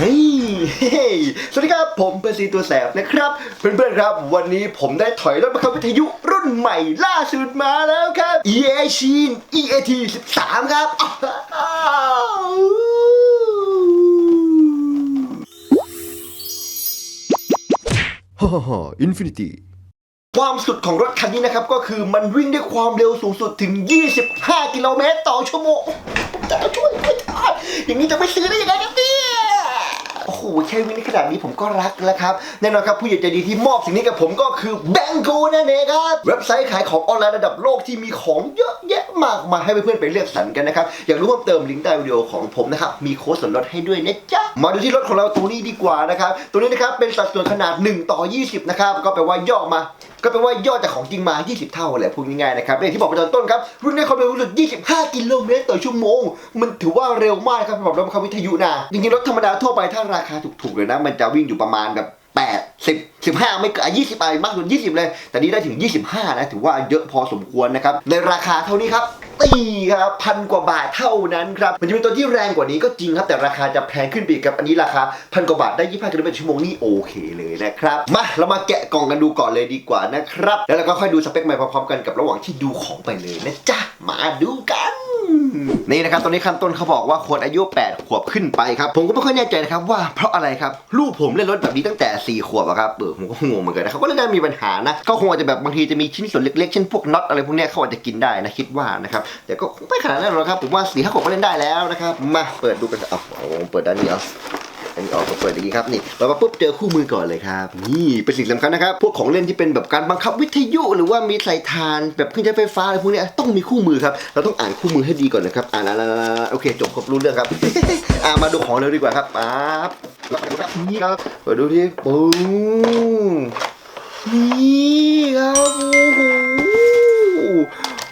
เฮ้ยเฮ้ยสวัสดีครับ ผมเป็นซีตัวแสบนะครับ เพื่อนๆครับ วันนี้ผมได้ถอยรถบังคับวิทยุรุ่นใหม่ล่าสุดมาแล้วครับ EA s h e n EAT 13 ครับอ้าวฮ่าฮ่าอินฟินิตี้ความสุดของรถคันนี้นะครับ ก็คือมันวิ่งด้วยความเร็วสูงสุดถึง 25 กิโลเมตรต่อชั่วโมงจะช่วยไม่ได้อย่างนี้จะไม่ซื้อได้ยังไงครับเนี่ยโอ้โห แค่วินขนาดนี้ผมก็รักแล้วครับแน่นอนครับผู้ใหญ่ใจดีที่มอบสิ่งนี้กับผมก็คือแบงกูนั่นเองครับเว็บไซต์ขายของออนไลน์ระดับโลกที่มีของเยอะแยะมากมายให้เพื่อนๆไปเลือกสรรกันนะครับอยากรู้เพิ่มเติมลิงก์ใต้วิดีโอของผมนะครับมีโค้ดส่วนลดให้ด้วยนะจ๊ะมาดูที่รถของเราตัวนี้ดีกว่านะครับตัวนี้นะครับเป็นสัดส่วนขนาด 1 ต่อ 20นะครับก็แปลว่าย่อมาก็แปลว่ายอดจากของจริงมา 20 เท่าแหละพูดง่ายๆนะครับอย่างที่บอกไปตอนต้นครับรุ่นนี้ความเร็วสุด 25 กิโลเมตรต่อชั่วโมง มันถือว่าเร็วมากครับสำหรับรถบังคับวิทยุนะจริงๆรถธรรมดาทั่วไปถ้าราคาถูกๆเลยนะ มันจะวิ่งอยู่ประมาณแบบ 8 10 15ไม่เกิน20อะไรมากสุด20เลย แต่นี้ได้ถึง25นะถือว่าเยอะพอสมควรนะครับ ในราคาเท่านี้ครับตีครับพันกว่าบาทเท่านั้นครับ มันจะเป็นตัวที่แรงกว่านี้ก็จริงครับ แต่ราคาจะแพงขึ้นไปอีกครับอันนี้ราคาพันกว่าบาทได้25กิโลเมตรต่อชั่วโมงนี่โอเคเลยนะครับ มาเรามาแกะกล่องกันดูก่อนเลยดีกว่านะครับ แล้วเราก็ค่อยดูสเปคใหม่พร้อมๆกันกับระหว่างที่ดูของไปเลยนะจ๊ะมาดูกัน นี่นะครับตอนนี้ขั้นต้นเขาบอกว่าควรอายุ 8 ขวบขึ้นไปครับผมก็ไม่ค่อยแน่ใจนะครับว่าเพราะอะไรครับลูกผมเล่นรถแบบนี้ตั้งแต่ 4 ขวบอะครับเออผมก็งงเหมือนกันนะเขาก็เลยได้มีปัญหานะก็คงอาจจะแบบบางทีจะมีชิ้นส่วนเล็กๆเช่นพวกน็อตอะไรพวกนี้เขาอาจจะกินได้นะคิดว่านะครับแต่ก็คงไม่ขนาดนั้นหรอกครับผมว่าสี่ห้าขวบก็เล่นได้แล้วนะครับมาเปิดดูกันเอาเอาเปิดด้านนี้เอา อันนี้ออกมาเปิดอย่างนี้ครับนี่เรามาปุ๊บเจอคู่มือก่อนเลยครับ นี่เป็นสิ่งสำคัญนะครับ พวกของเล่นที่เป็นแบบการบังคับวิทยุหรือว่ามีใส่ทานแบบเครื่องใช้ไฟฟ้าอะไรพวกนี้ต้องมีคู่มือครับ เราต้องอ่านคู่มือให้ดีก่อนนะครับ อ่านอ่านอ่านอ่านโอเคจบครบรู้เรื่องครับอ่ามาดูของเลยดีกว่าครับปั๊บนี่ครับเปิดดูที่ปุ้งนี่ครับโอ้โห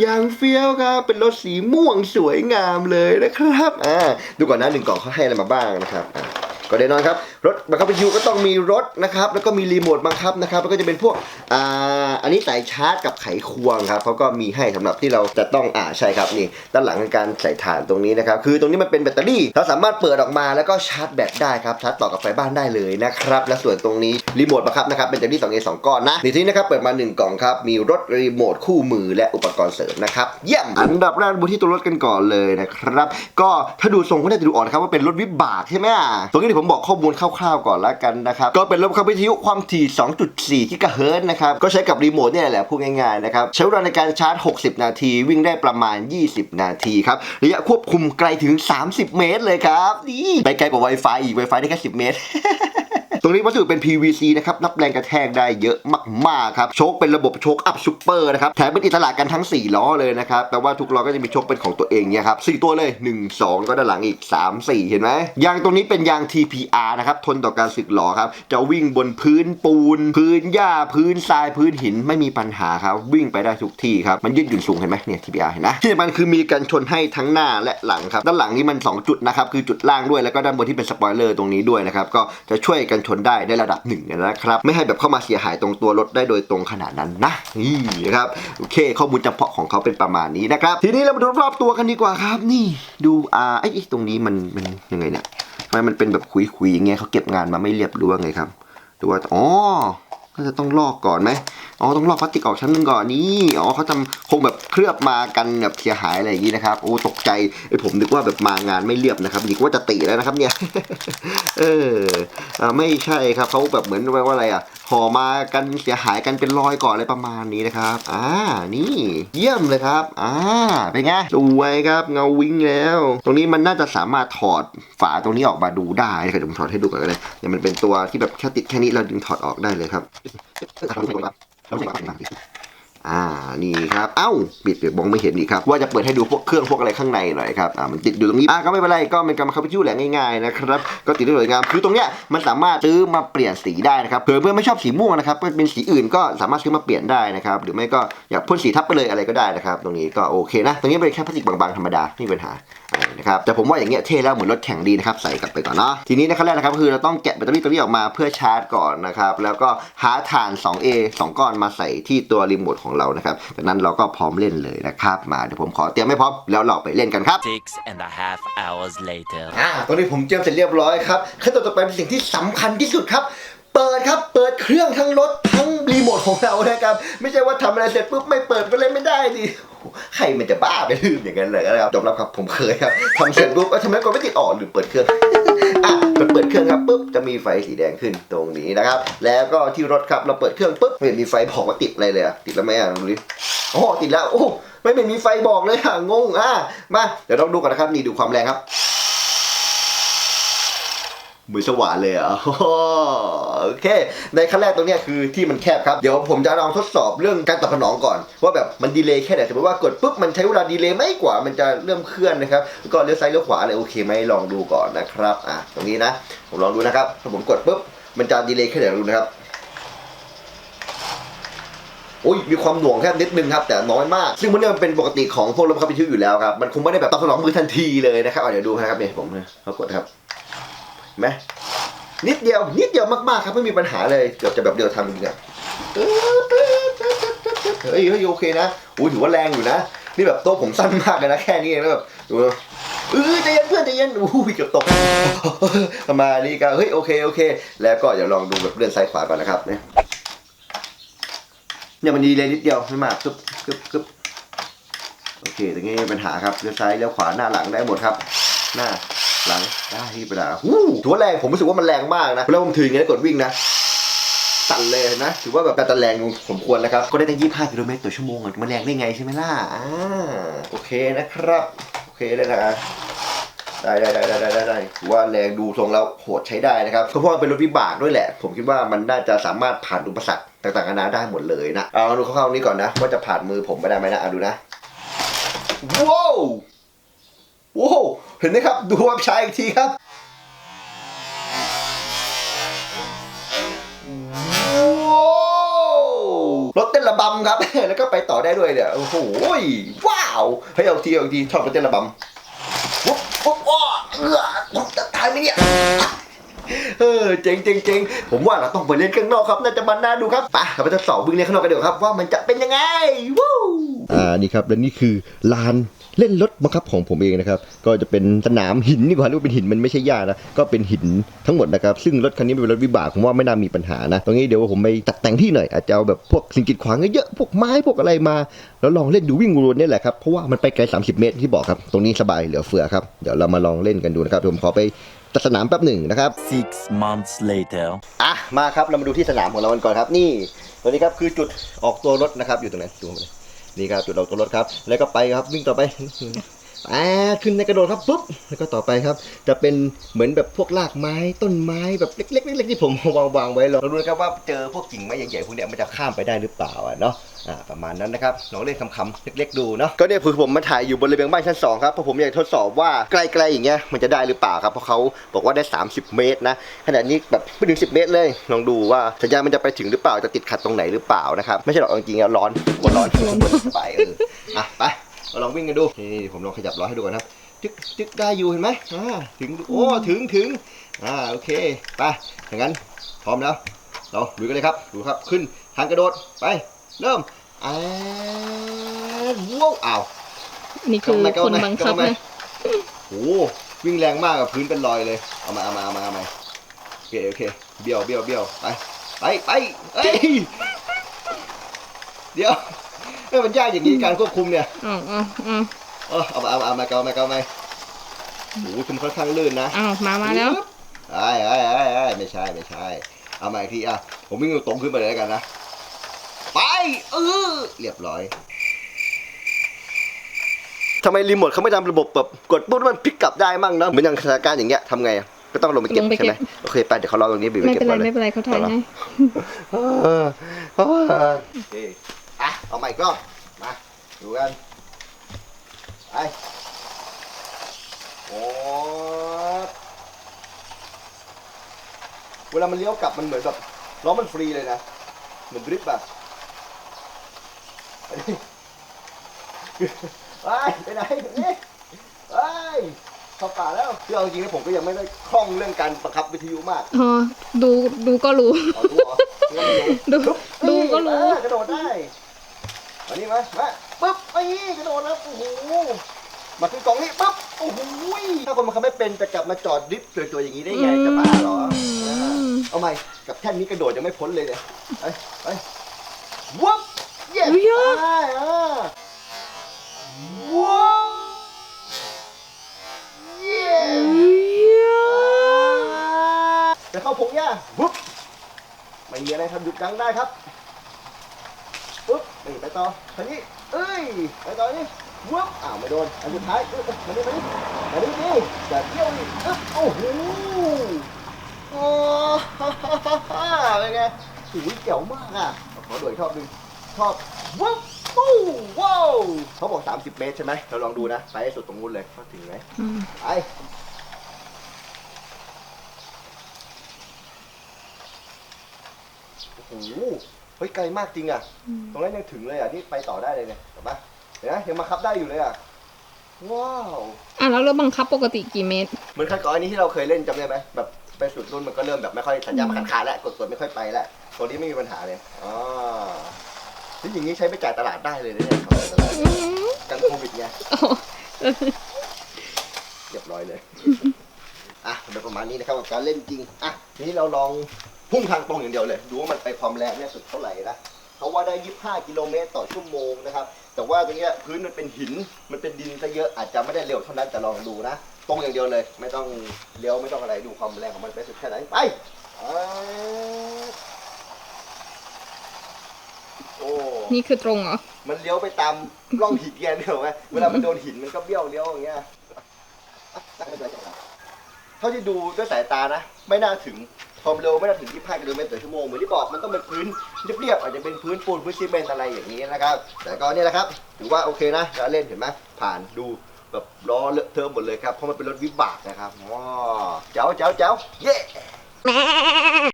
อย่างเฟี้ยวครับ เป็นรถสีม่วงสวยงามเลยนะครับ อ่า ดูก่อนนะหนึ่งกล่องเขาให้อะไรมาบ้างนะครับอ่า ก็แน่นอนครับรถบังคับวิทยุก็ต้องมีรถนะครับแล้วก็มีรีโมทบังคับนะครับแล้วก็จะเป็นพวกอ่า อันนี้สายชาร์จกับไขควงครับเขาก็มีให้สำหรับที่เราจะต้องอ่าใช่ครับนี่ด้านหลังคือการใส่ถ่านตรงนี้นะครับคือตรงนี้มันเป็นแบตเตอรี่ เราสามารถเปิดออกมาแล้วก็ชาร์จแบตได้ครับชาร์จต่อกับไฟบ้านได้เลยนะครับและส่วนตรงนี้รีโมทบังคับนะครับเป็นแบตเตอรี่ 2A 2ก้อนนะในที่นี้นะครับเปิดมา 1 กล่องครับมีรถรีโมทคู่มือและอุปกรณ์เสริมนะครับเยี่ยมอันดับแรกดูที่ตัวรถกันก่อนเลยนะครับก็ถ้าดูทรงก็น่าจะดูออกนะครับว่าเป็นรถวิบากใช่ไหมตรงนี้ผมบอกข้อมูลคร่าวๆก่อนละกันนะครับก็เป็นรถบังคับวิทยุความถี่2.4กิกะเฮิรตซ์นะครับก็ใช้กับรีโมทเนี่ยแหละพูดง่ายๆนะครับใช้เวลาในการชาร์จ 60 นาที วิ่งได้ประมาณ 20 นาทีครับระยะควบคุมไกลถึง 30 เมตรเลยครับนี่ไปไกลกว่า Wi-Fi อีก Wi-Fi ได้แค่ 10 เมตร ตรงนี้วัสดุเป็น PVC นะครับรับแรงกระแทกได้เยอะมากๆครับโชคเป็นระบบโชคอัพซูเปอร์นะครับแถมเป็นอิสระกันทั้ง 4 ล้อเลยนะครับแปลว่าทุกล้อก็จะมีโชคเป็นของตัวเองเนี่ยครับ4ตัวเลย 1 2 ก็ด้านหลังอีก 3 4 เห็นไหมยางตรงนี้เป็นยาง TPR นะครับทนต่อการสึกหรอครับจะวิ่งบนพื้นปูน พื้นหญ้าพื้นทรายพื้นหินไม่มีปัญหาครับวิ่งไปได้ทุกที่ครับมันยืดหยุ่นสูงเห็นไหมเนี่ย TPR เห็นนะที่สำคัญคือมีกันชนให้ทั้งหน้าและหลังครับด้านหลังนี้มัน 2 จุดนะครับคือจุดล่างด้วยแล้วก็ด้านบนที่เป็นสปอยเลอร์ตรงนี้ด้วยนะครับก็จะช่วยกันชนได้ในระดับหนึ่งนะครับ ไม่ให้แบบเข้ามาเสียหายตรงตัวรถได้โดยตรงขนาดนั้นนะนี่นะครับโอเค ข้อมูลเฉพาะของเขาเป็นประมาณนี้นะครับ ทีนี้เรามาดูรอบตัวกันดีกว่าครับ นี่ดูอ่าไอ้ตรงนี้มันมันยังไงเนี่ยทำไมมันเป็นแบบคุยๆอย่างเงี้ยเขาเก็บงานมาไม่เรียบหรือว่าไงครับดูว่าอ๋อ ก็จะต้องลอกก่อนไหมอ๋อต้องลอกพลาสติกออกชั้นหนึงก่อนนี่อ๋อเขาทำคงแบบเคลือบมากันแบบเสียหายอะไรอย่างนี้นะครับโอ้ตกใจไอผมนึกว่าแบบมางานไม่เรียบนะครับนึกว่าจะตีแล้วนะครับเนี่ยเอออ่าไม่ใช่ครับเขาแบบเหมือนว่าอะไรอะ ห่อมากันเสียหายกันเป็นรอยก่อนอะไรประมาณนี้นะครับ อ่า นี่ เยี่ยมเลยครับ อ่า เป็นไงสวยครับเงาวิ่งแล้ว ตรงนี้มันน่าจะสามารถถอดฝาตรงนี้ออกมาดูได้ครับเดี๋ยวผมถอดให้ดูก่อนก็ได้เนี่ยมันเป็นตัวที่แบบแค่ติดแค่นี้เราดึงถอดออกได้เลยครับ อ่านี่ครับ เอ้าปิดเดี๋ยวมองไม่เห็นอีกครับ ว่าจะเปิดให้ดูพวกเครื่องพวกอะไรข้างในหน่อยครับ อ่ามันติดอยู่ตรงนี้ อ่าก็ไม่เป็นไร ก็เป็นการบังคับวิทยุแหละง่ายๆนะครับ ก็ติดได้สวยงาม คือตรงเนี้ยมันสามารถซื้อมาเปลี่ยนสีได้นะครับเผื่อเพื่อนไม่ชอบสีม่วงนะครับก็เป็นสีอื่นก็สามารถซื้อมาเปลี่ยนได้นะครับ หรือไม่ก็อยากพ่นสีทับไปเลยอะไรก็ได้นะครับ ตรงนี้ก็โอเคนะ ตรงนี้เป็นแค่พลาสติกบางๆธรรมดาไม่มีปัญหานะครับแต่ผมว่าอย่างเงี้ยเท่แล้วเหมือนรถแข่งดีนะครับใส่กลับไปก่อนเนาะทีนี้ในขั้นแรกนะครับคือเราต้องแกะแบตเตอรี่ตัวนี้ออกมาเพื่อชาร์จก่อนนะครับแล้วก็หาถ่าน 2A 2 ก้อนมาใส่ที่ตัวรีโมทของเรานะครับจากนั้นเราก็พร้อมเล่นเลยนะครับมาเดี๋ยวผมขอเตรียมให้พร้อมแล้วเราไปเล่นกันครับ Six and a half hours later. อ่าตอนนี้ผมเตรียมเสร็จเรียบร้อยครับขั้นตอนต่อไปเป็นสิ่งที่สำคัญที่สุดครับ เปิดครับ เปิดเครื่องทั้งรถทั้งรีโมทของเรานะครับ ไม่ใช่ว่าทำอะไรเสร็จปุ๊บไม่เปิดก็เล่นไม่ได้ดิใครมันจะบ้าไปลืมอย่างนั้นเลยนะครับยอมรับครับผมเคยครับทำเสร็จปุ๊บเอ้าทำไมกดไม่ติดออนหรือเปิดเครื่องอะกดเปิดเครื่องครับปุ๊บจะมีไฟสีแดงขึ้นตรงนี้นะครับ แล้วก็ที่รถครับเราเปิดเครื่องปุ๊บไม่เห็นมีไฟบอกว่าติดอะไรเลยอะติดแล้วไหมอะดูดิโอ้ติดแล้วโอ้ไม่เห็นมีไฟบอกเลยอะงงอะมาเดี๋ยวเราดูกันนะครับนี่ดูความแรงครับ มือสว่านเลยอะโอเค ในขั้นแรกตรงนี้คือที่มันแคบครับ เดี๋ยวผมจะลองทดสอบเรื่องการตอบสนองก่อน ว่าแบบมันดีเลย์แค่ไหนสมมติว่ากดปุ๊บมันใช้เวลาดีเลย์ไม่กว่ามันจะเริ่มเคลื่อนนะครับก็เลี้ยวซ้ายเลี้ยวขวาอะไรโอเคไหมลองดูก่อนนะครับอะตรงนี้นะ ผมลองดูนะครับถ้าผมกดปุ๊บมันจะดีเลย์แค่ไหนดูนะครับโอ้ยมีความหน่วงแค่นิดนึงครับ แต่น้อยมาก ซึ่งมันเนี่ยมันเป็นปกติของพวกรถขับพิชิวอยู่แล้วครับ มันคงไม่ได้แบบตอบสนองมือทันทีเลยนะครับเดี๋ยวดูนะครับเนี่ยผมเนี่ยเรากดครับ ไหมนิดเดียว นิดเดียวมากๆครับไม่มีปัญหาเลยเกือบจะแบบเดียวทำจริงๆอะเฮ้ยเฮ้ยโอเคนะอุ้ยถือว่าแรงอยู่นะ นี่แบบโต๊ะผมสั้นมากเลยนะแค่นี้เองแล้วแบบดูนะเออใจเย็นเพื่อนใจเย็นอุ้ยเกือบตกประมาณนี้ก็เฮ้ยโอเคโอเค แล้วก็เดี๋ยวลองดูแบบเลื่อนซ้ายขวาก่อนนะครับเนี่ยเนี่ยมันดีเลยนิดเดียวไม่มากกึบกึบกึบโอเคตรงนี้ไม่มีปัญหาครับเลี้ยวซ้ายเลี้ยวขวาหน้าหลังได้หมดครับ หน้า หลังได้ที่ประดาหู้ถือว่าแรงผมรู้สึกว่ามันแรงมากนะแล้วผมถืออย่างนี้แล้วกดวิ่งนะสั่นเลยนะถือว่าแบบการตะแรงสมควรนะครับก็ได้ตั้ง 25 กิโลเมตรต่อชั่วโมงอะมันแรงได้ไงใช่ไหมล่ะอ่าโอเคนะครับ โอเคเลยนะได้ได้ได้ได้ได้ได้ได้ถือว่าแรงดูทรงแล้วโหดใช้ได้นะครับเพราะว่าเป็นรถวิบากด้วยแหละ ผมคิดว่ามันน่าจะสามารถผ่านอุปสรรคต่างๆนานาได้หมดเลยนะเอาดูคร่าวๆนี้ก่อนนะว่าจะผ่านมือผมไปได้ไหมนะเอาดูนะว้าวโว้ว เห็นไหมครับ ดูว่าใช้อีกทีครับว้าวรถเต้นระบำครับ แล้วก็ไปต่อได้ด้วยเนี่ย โอ้โห ว้าวให้เอาทีเอาทีชอบรถเต้นระบำวุ๊บวุ๊บอ้อเออจะตายไหมเนี่ยเออเจ๋งเจ๋งเจ๋งผมว่าเราต้องไปเล่นข้างนอกครับ น่าจะมันน่าดูครับไปเราไปทดสอบวิ่งเล่นข้างนอกกันเดี๋ยวครับ ว่ามันจะเป็นยังไงวู้อ่านี่ครับและนี่คือลาน เล่นรถบังคับของผมเองนะครับ ก็จะเป็นสนามหินดีกว่าเรียกว่าเป็นหินมันไม่ใช่หญ้านะ ก็เป็นหินทั้งหมดนะครับ ซึ่งรถคันนี้เป็นรถวิบากผมว่าไม่น่ามีปัญหานะ ตรงนี้เดี๋ยวผมไปตัดแต่งที่หน่อย อาจจะเอาแบบพวกสิ่งกีดขวางเยอะๆ พวกไม้พวกอะไรมา แล้วลองเล่นดูวิ่งวนๆนี่แหละครับ เพราะว่ามันไปไกล 30 เมตรที่บอกครับ ตรงนี้สบายเหลือเฟือครับ เดี๋ยวเรามาลองเล่นกันดูนะครับเดี๋ยวผมขอไปตัดสนามแป๊บหนึ่งนะครับ Six months later. อะ มาครับ เรามาดูที่สนามของเรากันก่อนครับ นี่ ตัวนี้ครับคือจุดออกตัวรถนะครับ อยู่ตรงไหนดูมาเลย นี่ครับจุดออกตัวรถครับ แล้วก็ไปครับวิ่งต่อไป อ่าขึ้นในกระโดดครับปุ๊บแล้วก็ต่อไปครับ จะเป็นเหมือนแบบพวกรากไม้ต้นไม้แบบเล็กๆเล็กๆที่ผมวางวางไว้ลองดูนะครับว่าเจอพวกกิ่งไม้ใหญ่ๆพวกเนี้ยมันจะข้ามไปได้หรือเปล่าอะเนาะอ่าประมาณนั้นนะครับลองเล่นคำๆเล็กๆดูเนาะก็เนี่ยคือผมมาถ่ายอยู่บนระเบียงบ้านชั้นสองครับเพราะผมอยากทดสอบว่าไกลๆอย่างเงี้ยมันจะได้หรือเปล่าครับเพราะเขาบอกว่าได้ 30 เมตรนะขนาดนี้แบบไม่ถึง 10 เมตรเลย ลองดูว่าสัญญาณมันจะไปถึงหรือเปล่าจะติดขัดตรงไหนหรือเปล่านะครับไม่ใช่หรอกจริงๆแล้วร้อนกดร้อนไปเอออะไป เราลองวิ่งกันดูนี่ผมลองขยับล้อให้ดูก่อนครับจึ๊กจึ๊กได้อยู่เห็นไหมอ่าถึงโอ้ถึงถึงอ่าโอเคไปอย่างนั้นพร้อมแล้วเราลุยกันเลยครับดูครับขึ้นทางกระโดดไปเริ่มอ่าว้าวอ้าวนี่คือคนบังคับนะโอ้โหวิ่งแรงมากกับพื้นเป็นรอยเลยเอามาเอามาเอามาเอามาโอเคโอเคเบี้ยวเบี้ยวเบี้ยวไปไปไปเอ้ยเดี๋ยว เอ้ยมันยากอย่างนี้การควบคุมเนี่ยอ้าวอ้าวอ้าวเออเอามาเอามาเอามาเกามาเกามาโอ้โหคุมค่อนข้างลื่นนะอ้าวมามาแล้วไอ้ไอ้ไอ้ไอ้ไม่ใช่ไม่ใช่ เอามาอีกทีอะผมวิ่งตรงขึ้นไปเลยแล้วกันนะไปเออเรียบร้อยทำไมรีโมทเขาไม่ทำระบบแบบกดปุ๊บแล้วมันพลิกกลับได้มั่งเนอะเหมือนอย่างสถานการณ์อย่างเงี้ยทำไงอะก็ต้องลงไปเก็บลงไปใช่ไหมเก็บโอเคไปเดี๋ยวเขารอตรงนี้บีบไปไม่เก็บเป็นไรก่อนเลยไม่เป็นไรเขาถ่ายให้เออเออโอเคอะ เอาใหม่ก็มาดูกันไปโอ้เวลามันเลี้ยวกลับมันเหมือนแบบล้อมันฟรีเลยนะ เหมือนดริฟต์แบบไปไปไหนนี่เอยเข้าป่าแล้วคือเอาจริงๆนะผมก็ยังไม่ได้คล่องเรื่องการบังคับวิทยุมากอ๋อดูดูก็รู้เอาดูเหรองั้นไม่รู้ดูดูก็รู้ เออกระโดดได้ มานี่มามาปึ๊บไอ้กระโดดแล้วโอ้โหมาขึ้นกล่องนี้ปึ๊บโอ้โหถ้าคนมันเขาไม่เป็นจะกลับมาจอดดริฟต์ตัวๆอย่างนี้ได้ไงจะบ้าเหรออืมเอาใหม่กับแท่นนี้กระโดดยังไม่พ้นเลยเนี่ยไปไปวับเย้อุ๊ยยอดได้อะว้าวเย้จะเข้าพงหญ้าปุ๊บไม่มีอะไรทำหยุดกลางได้ครับปุ๊บ นี่ไปต่อคันนี้เอ้ย ไปต่อนี่วับอ้าวไม่โดน อันสุดท้ายเอ้ยมานี่มานี่มานี่ดิจะเที่ยวนี่อึ๊บโอ้โหโอ้ฮ่าฮ่าฮ่าเป็นไงหูยเจ๋วมากอะ ขอโดดชอบหนึ่งชอบวับปู้ว้าวเขาบอก 30 เมตรใช่ไหมเราลองดูนะ ไปให้สุดตรงนู้นเลยเขาถึงไหมไปโอ้โห ฮ้ยไกลมากจริงอะ ตรงนั้นยังถึงเลยอะนี่ไปต่อได้เลยเนี่ยเห็นปะเห็นไหมยังมาคับได้อยู่เลยอะ ว้าวอะแล้วเราบังคับปกติกี่เมตร เหมือนคันก่อนอันนี้ที่เราเคยเล่นจำได้ไหมแบบไปสุดรุ่นมันก็เริ่มแบบไม่ค่อยสัญญาณมันขาดขาดแล้วกดกดไม่ค่อยไปแล้วตัวนี้ไม่มีปัญหาเลยอ๋อนี่อย่างนี้ใช้ไปจ่ายตลาดได้เลยนะเนี่ยของจ่ายตลาดอืมกันโควิดไงอ๋อเรียบร้อยเลย อะเป็นประมาณนี้นะครับกับการเล่นจริง อะทีนี้เราลอง พุ่งทางตรงอย่างเดียวเลย ดูว่ามันไปความแรงเนี่ยสุดเท่าไหร่นะเขาว่าได้ 25 กิโลเมตรต่อชั่วโมงนะครับ แต่ว่าตรงเนี้ยพื้นมันเป็นหิน มันเป็นดินซะเยอะ อาจจะไม่ได้เร็วเท่านั้นแต่ลองดูนะ ตรงอย่างเดียวเลย ไม่ต้องเลี้ยวไม่ต้องอะไร ดูความแรงของมันไปสุดแค่ไหน ไปอ่าโอ้ นี่คือตรงเหรอ มันเลี้ยวไปตามร่องหินเกียร์เนี่ยหรอไหมเวลามันโดนหินมันก็เบี้ยวเลี้ยวอย่างเงี้ยเท่าที่ดูด้วยสายตานะ ไม่น่าถึง ความเร็วไม่ได้ถึง 25กิโลเมตรต่อชั่วโมงเหมือนที่บอกมันต้องเป็นพื้นเรียบๆอาจจะเป็นพื้นปูนพื้นซีเมนต์อะไรอย่างนี้นะครับ แต่ก็เนี่ยแหละครับถือว่าโอเคนะการเล่นเห็นไหมผ่านดูแบบล้อเลอะเทอะหมดเลยครับเพราะมันเป็นรถวิบากนะครับว้าเจ้าเจ้าเจ้าเย้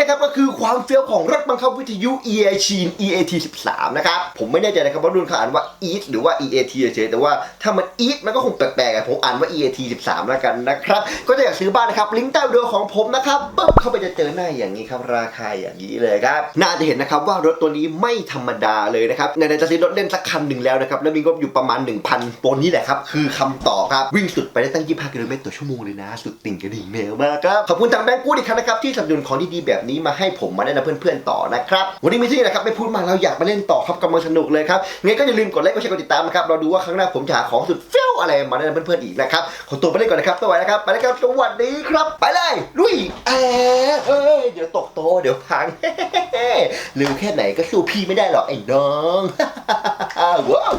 นะครับก็คือความเฟี้ยวของรถบังคับวิทยุ EA c h e n EAT 13นะครับผมไม่แน่ใจนะครับว่ารุ่นเขาอ่านว่า EAT หรือว่า EAT เฉยแต่ว่าถ้ามัน EAT มันก็คงแปลกๆผมอ่านว่า EAT 13แล้วกันนะครับก็จะอยากซื้อบ้านนะครับลิงก์ใต้วิดีโอของผมนะครับปุ๊บเข้าไปจะเจอหน้าอย่างนี้ครับราคาอย่างนี้เลยครับน่าจะเห็นนะครับว่ารถตัวนี้ไม่ธรรมดาเลยนะครับในในจะซื้อรถเล่นสักคันหนึ่งแล้วนะครับแล้วมีงบอยู่ประมาณ 1,000ตัวนี้แหละครับคือคำตอบครับวิ่งสุดไปได้ตั้ง25กิโลเมตรต่อชั่วโมงเลยนะ สุดติ่งกระดิ่งแมวมากครับขอบคุณทางแบงก์กูดอีกครั้งนะครับที่สนับสนุนของดีๆแบบนี้มาให้ผมมาแนะนำเพื่อนๆต่อนะครับ วันนี้มีที่นะครับไม่พูดมากเราอยากมาเล่นต่อครับกำลังสนุกเลยครับงั้นก็อย่าลืมกดไลค์กดแชร์กดติดตามนะครับเราดูว่าครั้งหน้าผมจะหาของสุดเฟี้ยวอะไรมาแนะนำเพื่อนๆอีกนะครับขอตัวไปเล่นก่อนนะครับตัวไว้นะครับไปแล้วครับสวัสดีครับ ไปเลยลุยแอเอ้ยเดี๋ยวตกโตเดี๋ยวพังลืมแค่ไหนก็สู้พี่ไม่ได้หรอกไอ้น้องว้าว